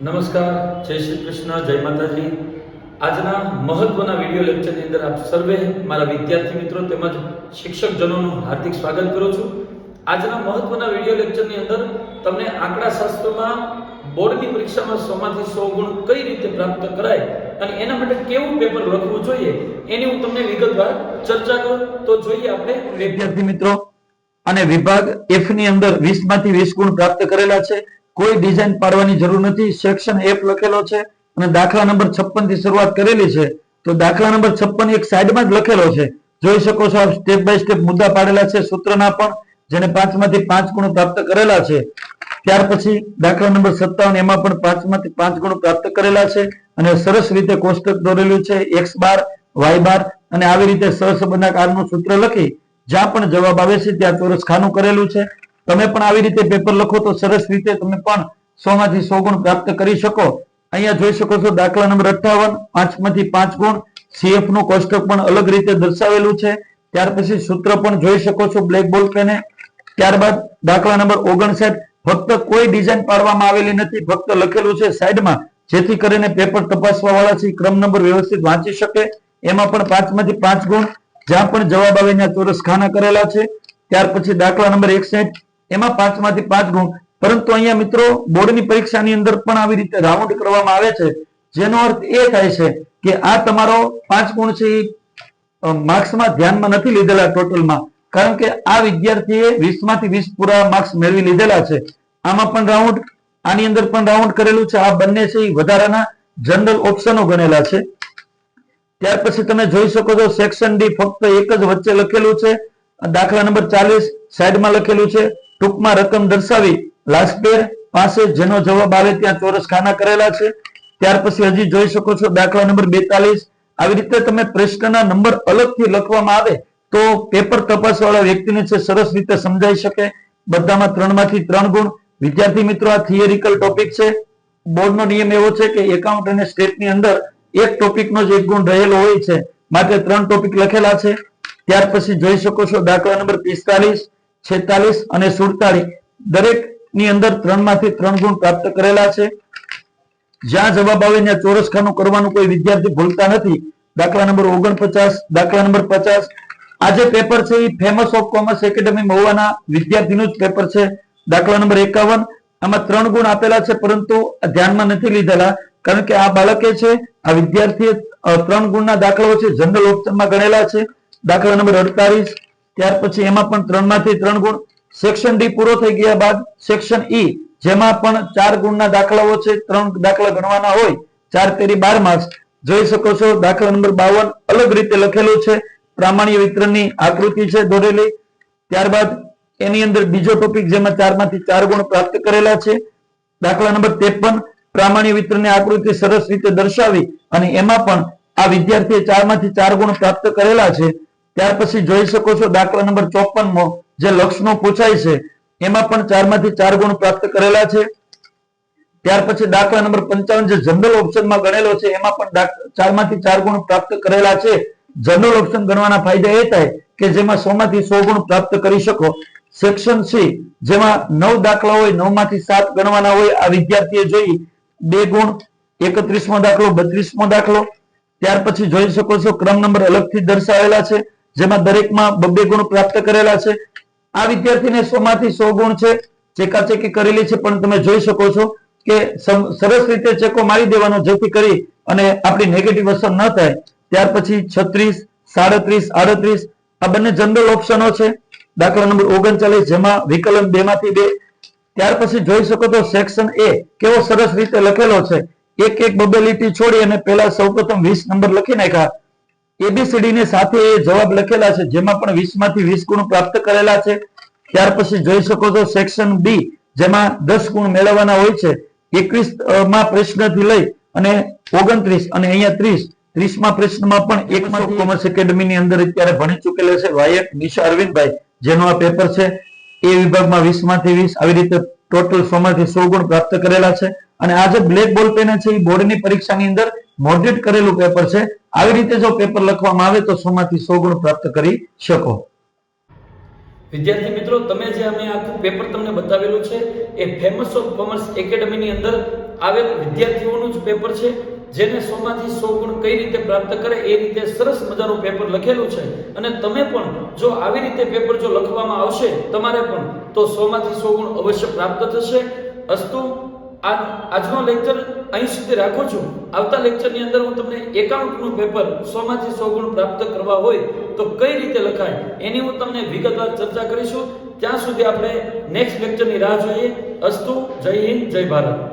નમસ્કાર, જય શ્રી કૃષ્ણ, જય માતાજી. આજના મહત્વના વીડિયો લેક્ચરની અંદર આપ સર્વે મારા વિદ્યાર્થી મિત્રો તેમજ શિક્ષકજનોનું હાર્દિક સ્વાગત કરું છું. આજના મહત્વના વીડિયો લેક્ચરની અંદર તમને આંકડા શાસ્ત્રમાં બોર્ડની પરીક્ષામાં સોમાંથી સો ગુણ કઈ રીતે પ્રાપ્ત કરાય અને એના માટે કેવું પેપર લખવું જોઈએ એની હું તમને વિગતવાર ચર્ચા કરું. તો જોઈએ આપણે વિદ્યાર્થી મિત્રો, અને વિભાગ એફની અંદર 20 માંથી 20 ગુણ પ્રાપ્ત કરેલા છે. કોઈ ડિઝાઇન પાડવાની જરૂર નથી. સેક્શન એફ લખેલો છે અને દાખલા નંબર 56 થી શરૂઆત કરેલી છે. તો દાખલા નંબર 56 એક સાઈડમાં જ લખેલો છે. જોઈ શકો છો સ્ટેપ બાય સ્ટેપ મુદ્દા પાડેલા છે સૂત્રના પણ, જેને પાંચમાંથી પાંચ ગુણ પ્રાપ્ત કરેલા છે. ત્યાર પછી દાખલા નંબર 57 એમાં પણ પાંચમાંથી પાંચ ગુણ પ્રાપ્ત કરેલા છે અને સરસ રીતે કોષ્ટક દોરેલું છે. એક્સ બાર વાય બાર અને આવી રીતે સહસંબંધાકારનું સૂત્ર લખી, જ્યાં પણ જવાબ આવે છે ત્યાં ચોરસ ખાનું કરેલું છે. તમે પણ આવી રીતે પેપર લખો તો સરસ રીતે તમે પણ સો માંથી સો ગુણ પ્રાપ્ત કરી શકો. અહીંયા જોઈ શકો છો દાખલા નંબર અઠાવન પાંચમાંથી પાંચ ગુણ. સીએફનું કોષ્ટક પણ અલગ રીતે દર્શાવેલું છે. ત્યાર પછી સૂત્ર પણ જોઈ શકો છો બ્લેક બોલ પેને. ત્યારબાદ દાખલા નંબર ઓગણસાઠ, ફક્ત કોઈ ડિઝાઇન પાડવામાં આવેલી નથી, ફક્ત લખેલું છે સાઈડમાં. જેથી કરીને પેપર તપાસવા વાળા છે, ક્રમ નંબર વ્યવસ્થિત વાંચી શકે. એમાં પણ પાંચમાંથી પાંચ ગુણ. જ્યાં પણ જવાબ આવે ત્યાં ચોરસ ખાના કરેલા છે. ત્યાર પછી દાખલા નંબર એકસઠ એમાં પાંચમાંથી પાંચ ગુણ. પરંતુ અહીંયા મિત્રો બોર્ડની પરીક્ષાની અંદર પણ આવી રીતે રાઉન્ડ કરવામાં આવે છે. જેનો અર્થ એ થાય છે કે આ તમારો પાંચ ગુણ છે માર્ક્સમાં ધ્યાનમાં નથી લીધેલા ટોટલમાં. કારણ કે આ વિદ્યાર્થીએ વીસમાંથી વીસ પૂરા માર્ક્સ મેળવી લીધેલા છે. આમાં પણ રાઉન્ડ, આની અંદર પણ રાઉન્ડ કરેલું છે. આ બંને છે વધારાના જનરલ ઓપ્શનો ગણેલા છે. ત્યાર પછી તમે જોઈ શકો છો, સેક્શન ડી ફક્ત એક જ વચ્ચે લખેલું છે. દાખલા નંબર ચાલીસ સાઈડમાં લખેલું છે. ટૂંકમાં રકમ દર્શાવી લાસ્ટ પેર પાસે જેનો જવાબ આવે ત્યાં ચોરસ ખાના કરેલા છે. ત્યાર પછી હજી જોઈ શકો છો દાખલા નંબર બેતાલીસ. આવી રીતે તમે પ્રશ્નના નંબર અલગથી લખવામાં આવે તો પેપર તપાસવાળા વ્યક્તિને છે સરસ રીતે સમજાઈ શકે. બધામાં ત્રણમાંથી ત્રણ ગુણ. વિદ્યાર્થી મિત્રો, આ થિયરિકલ ટોપિક છે. બોર્ડનો નિયમ એવો છે કે એકાઉન્ટ અને સ્ટેટની અંદર એક ટોપિકનો જ એક ગુણ રહેલો હોય છે. માટે ત્રણ ટોપિક લખેલા છે. ત્યાર પછી જોઈ શકો છો દાખલા નંબર પિસ્તાલીસ છેતાલીસ અને સુડતાલીસ દરેકની અંદર ત્રણમાંથી ત્રણ ગુણ પ્રાપ્ત કરેલા છે. જ્યાં જવાબ આવે ત્યાં ચોરસ ખાનું કરવાનું કોઈ વિદ્યાર્થી ભૂલતા નથી. દાખલા નંબર ઓગણપચાસ, દાખલા નંબર પચાસ. આ જે પેપર છે એ ફેમસ ઓફ કોમર્સ એકેડમી મહુવાના વિદ્યાર્થીનું જ પેપર છે. દાખલા નંબર એકાવન, આમાં ત્રણ ગુણ આપેલા છે, પરંતુ ધ્યાનમાં નથી લીધેલા, કારણ કે આ બાળકે છે, આ વિદ્યાર્થીએ ત્રણ ગુણના દાખલાઓ છે, જનરલ ઓપ્શનમાં ગણેલા છે. દાખલા નંબર અડતાલીસ. ત્યાર પછી એમાં પણ ત્રણમાંથી ત્રણ ગુણ. સેક્શન ડી પૂરો થઈ ગયા બાદ સેક્શન ઈ જેમાં પણ ચાર ગુણના દાખલાઓ છે, ત્રણ દાખલા ગણવાના હોય, ચાર તેરી બાર માર્ક્સ જોઈ શકો છો, દાખલા નંબર બાવન અલગ રીતે લખેલું છે. પ્રામાણ્ય વિતરણની આકૃતિ છે દોરેલી. ત્યારબાદ એની અંદર બીજો ટોપિક જેમાં ચારમાંથી ચાર ગુણ પ્રાપ્ત કરેલા છે. દાખલા નંબર ત્રેપન, પ્રામાણ્ય વિતરણની આકૃતિ સરસ રીતે દર્શાવી અને એમાં પણ આ વિદ્યાર્થીએ ચારમાંથી ચાર ગુણ પ્રાપ્ત કરેલા છે. ત્યાર પછી જોઈ શકો છો દાખલા નંબર ચોપન મો જે લક્ષનો પૂછાય છે, એમાં પણ ચારમાંથી ચાર ગુણ પ્રાપ્ત કરેલા છે. ત્યાર પછી દાખલા નંબર પંચાવન જે જનરલ ઓપ્શનમાં ગણેલો છે, એમાં પણ ચારમાંથી ચાર ગુણ પ્રાપ્ત કરેલા છે. જનરલ ઓપ્શન ગણવાના ફાયદા એ થાય કે જેમાં સો માંથી સો ગુણ પ્રાપ્ત કરી શકો. સેક્શન સી, જેમાં નવ દાખલા હોય નવમાંથી સાત ગણવાના હોય, આ વિદ્યાર્થીએ જોઈ, બે ગુણ, એકત્રીસમો દાખલો, બત્રીસમો દાખલો. ત્યાર પછી જોઈ શકો છો ક્રમ નંબર અલગથી દર્શાવેલા છે. જેમાં દરેકમાં બબ્બે ગુણ પ્રાપ્ત કરેલા છે. આ વિદ્યાર્થીને સો માંથી સો ગુણ છે, ચેકાચેકી કરેલી છે, પણ તમે જોઈ શકો છો કે સરસ રીતે ચેકો મારી દેવાનો, જેથી કરી અને આપણી નેગેટિવ અસર ન થાય. ત્યાર પછી છત્રીસ, સાડત્રીસ, આડત્રીસ, આ બંને જનરલ ઓપ્શનો છે. દાખલા નંબર ઓગણચાલીસ, જેમાં વિકલન બે માંથી બે. ત્યાર પછી જોઈ શકો તો સેક્શન એ કેવો સરસ રીતે લખેલો છે. એક એક બબે લીટી છોડી અને પહેલા સૌપ્રથમ વીસ નંબર લખી નાખ્યા. એબીસીડી ની સાથે જવાબ લખેલા છે, જેમાં પણ વીસમાંથી વીસ ગુણ પ્રાપ્ત કરેલા છે. ત્યાર પછી જોઈ શકો છો સેક્શન બી જેમાં દસ ગુણ મેળવવાના હોય છે. એકવીસમાં પ્રશ્નથી લઈ અને ઓગણત્રીસ અને અહીંયા ત્રીસ. ત્રીસમાં પ્રશ્નમાં પણ એક કોમર્સ એકેડમી ની અંદર અત્યારે ભણી ચૂકેલા છે વાયક નિશા અરવિંદભાઈ, જેનો આ પેપર છે. એ વિભાગમાં વીસમાંથી વીસ આવી રીતે ટોટલ સો માંથી સો ગુણ પ્રાપ્ત કરેલા છે. અને આ જે બ્લેક બોલ પેન છે, એ બોર્ડની પરીક્ષાની અંદર મોડરેટ કરેલું પેપર છે. આવી રીતે જો પેપર લખવામાં આવે તો સો સો ગુણ પ્રાપ્ત કરી શકો. વિદ્યાર્થી મિત્રો, તમે જે અમે આખું પેપર તમને બતાવેલું છે, એ ફેમસ ઓફ કોમર્સ એકેડમીની અંદર આવેલ વિદ્યાર્થીઓનું જ પેપર છે, જેને સોમાંથી સો ગુણ કઈ રીતે પ્રાપ્ત કરે, એ રીતે સરસ મજાનું પેપર લખેલું છે. અને તમે પણ જો આવી રીતે પેપર જો લખવામાં આવશે તમારે પણ, તો સોમાંથી સો ગુણ અવશ્ય પ્રાપ્ત થશે. અસ્તુ આ આજનો લેક્ચર અહીં સુધી રાખું છું. આવતા લેક્ચરની અંદર હું તમને એકાઉન્ટનું પેપર સોમાંથી સો ગુણ પ્રાપ્ત કરવા હોય તો કઈ રીતે લખાય એની હું તમને વિગતવાર ચર્ચા કરીશું. ત્યાં સુધી આપણે નેક્સ્ટ લેક્ચરની રાહ જોઈએ. અસ્તુ, જય હિન્દ, જય ભારત.